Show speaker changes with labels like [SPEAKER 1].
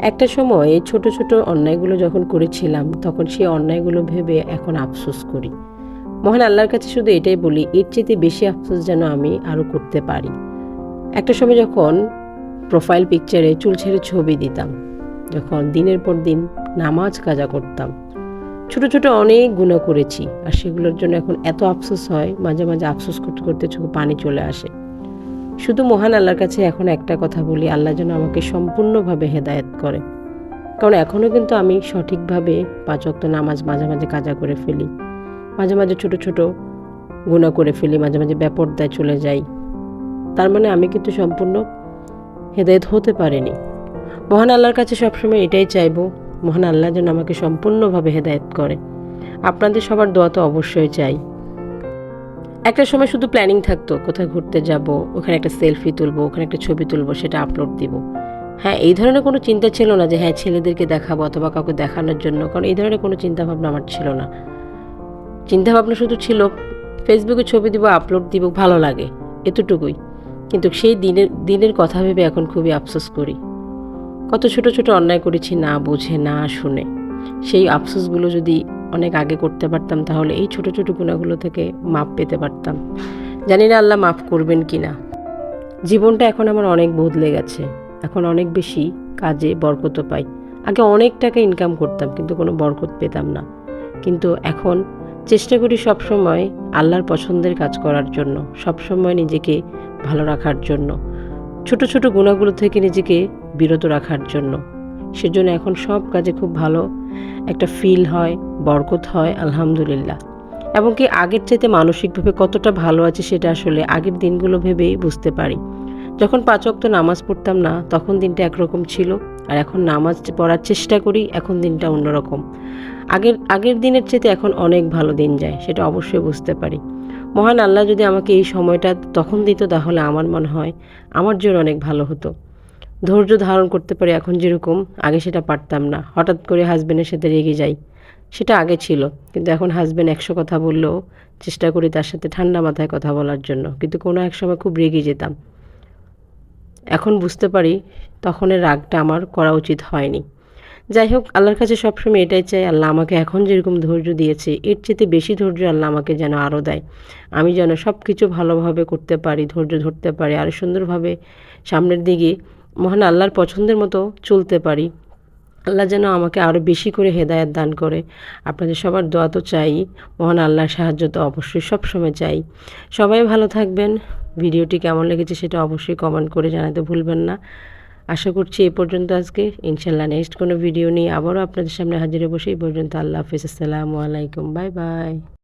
[SPEAKER 1] একটা সময় এই ছোট ছোট অন্যায়গুলো যখন করেছিলাম, তখন সেই অন্যায়গুলো ভেবে এখন আফসোস করি। মহান আল্লাহর কাছে শুধু এটাই বলি, এর চেয়ে বেশি আফসোস যেন আমি আরও করতে পারি। একটা সময় যখন প্রোফাইল পিকচারে চুল ছেড়ে ছবি দিতাম, যখন দিনের পর দিন নামাজ কাজা করতাম, ছোট ছোট অনেক গুণা করেছি, আর সেগুলোর জন্য এখন এত আফসোস হয়, মাঝে মাঝে আফসোস করতে করতে চোখে পানি চলে আসে। শুধু মহান আল্লাহর কাছে এখন একটা কথা বলি, আল্লাহ যেন আমাকে সম্পূর্ণভাবে হেদায়েত করে। কারণ এখনও কিন্তু আমি সঠিকভাবে পাঁচ ওয়াক্ত নামাজ মাঝে মাঝে কাজা করে ফেলি। মাঝে মাঝে ছোট ছোট গুণা করে ফেলি, মাঝে মাঝে ব্যাপরদায় চলে যাই। তার মানে আমি কিন্তু সম্পূর্ণ হেদায়েত হতে পারিনি। মহান আল্লাহর কাছে সবসময় এটাই চাইব, মহান আল্লাহ যেন আমাকে সম্পূর্ণভাবে হেদায়েত করে। আপনাদের সবার দোয়া তো অবশ্যই চাই। একটা সময় শুধু প্ল্যানিং থাকতো, কোথায় ঘুরতে যাব, ওখানে একটা সেলফি তুলবো, ওখানে একটা ছবি তুলবো, সেটা আপলোড দিব। হ্যাঁ এই ধরনের কোনো চিন্তা ছিল না যে হ্যাঁ ছেলেদেরকে দেখাবো অথবা কাউকে দেখানোর জন্য, কারণ এই ধরনের কোনো চিন্তা ভাবনা আমার ছিল না। চিন্তা ভাবনা শুধু ছিল ফেসবুকে ছবি দিব আপলোড দিব, ভালো লাগে, এতটুকুই। কিন্তু সেই দিনের দিনের কথা ভেবে এখন খুবই আফসোস করি। কত ছোট ছোট অন্যায় করেছি না বুঝে, না শুনে। সেই আফসোসগুলো যদি অনেক আগে করতে পারতাম, তাহলে এই ছোট ছোট গুণাগুলো থেকে মাপ পেতে পারতাম। জানি না আল্লাহ মাফ করবেন কি না। জীবনটা এখন আমার অনেক বদলে গেছে। এখন অনেক বেশি কাজে বরকত পাই। আগে অনেক টাকা ইনকাম করতাম, কিন্তু কোনো বরকত পেতাম না। কিন্তু এখন চেষ্টা করি সব সময় আল্লাহর পছন্দের কাজ করার জন্য সব সময় নিজেকে ভালো রাখার জন্য, ছোট ছোট গুণাগুলো থেকে নিজেকে বিরত রাখার জন্য। সেজন্য এখন সব কাজে খুব ভালো একটা ফিল হয়, বরকত হয়, আলহামদুলিল্লাহ। এবং কি আগের চাইতে মানসিকভাবে কতটা ভালো আছে সেটা আসলে আগের দিনগুলো ভেবেই বুঝতে পারি। যখন পাঁচ ওয়াক্ত নামাজ পড়তাম না, তখন দিনটা একরকম ছিল। আর এখন নামাজ পড়ার চেষ্টা করি, এখন দিনটা অন্যরকম। আগের আগের দিনের চেয়ে এখন অনেক ভালো দিন যায়, সেটা অবশ্যই বুঝতে পারি। মহান আল্লাহ যদি আমাকে এই সময়টা তখন দিত, তাহলে আমার মনে হয় আমার জন্য অনেক ভালো হতো। ধৈর্য ধারণ করতে পারি এখন যেরকম, আগে সেটা পারতাম না। হঠাৎ করে হাজব্যান্ডের সাথে রেগে যাই। সেটা আগে ছিল, কিন্তু এখন হাজব্যান্ড একশো কথা বললেও চেষ্টা করি তার সাথে ঠান্ডা মাথায় কথা বলার জন্য, কিন্তু কোনো এক সময় খুব রেগে যেতাম। এখন বুঝতে পারি তখনের রাগটা আমার করা উচিত হয়নি। যাই হোক, আল্লাহর কাছে সবসময় এটাই চাই, আল্লাহ আমাকে এখন যেরকম ধৈর্য দিয়েছে, এর চেয়ে বেশি ধৈর্য আল্লাহ আমাকে যেন আরও দেয়। আমি যেন সব কিছু ভালোভাবে করতে পারি, ধৈর্য ধরতে পারি আরও সুন্দরভাবে সামনের দিকে মহান আল্লাহর পছন্দের মতো চলতে পারি। আল্লাহ যেন আমাকে আরও বেশি করে হেদায়াত দান করে। আপনাদের সবার দোয়া তো চাই। মহান আল্লাহর সাহায্য তো অবশ্যই সবসময় চাই। সবাই ভালো থাকবেন। ভিডিওটি কেমন লেগেছে সেটা অবশ্যই কমেন্ট করে জানাতে ভুলবেন না। আশা করছি এ পর্যন্ত আজকে। ইনশাল্লাহ নেক্সট কোনো ভিডিও নিয়ে আবারও আপনাদের সামনে হাজিরে বসে এই পর্যন্ত আল্লাহ হাফিজ। আসসালামু আলাইকুম। Bye bye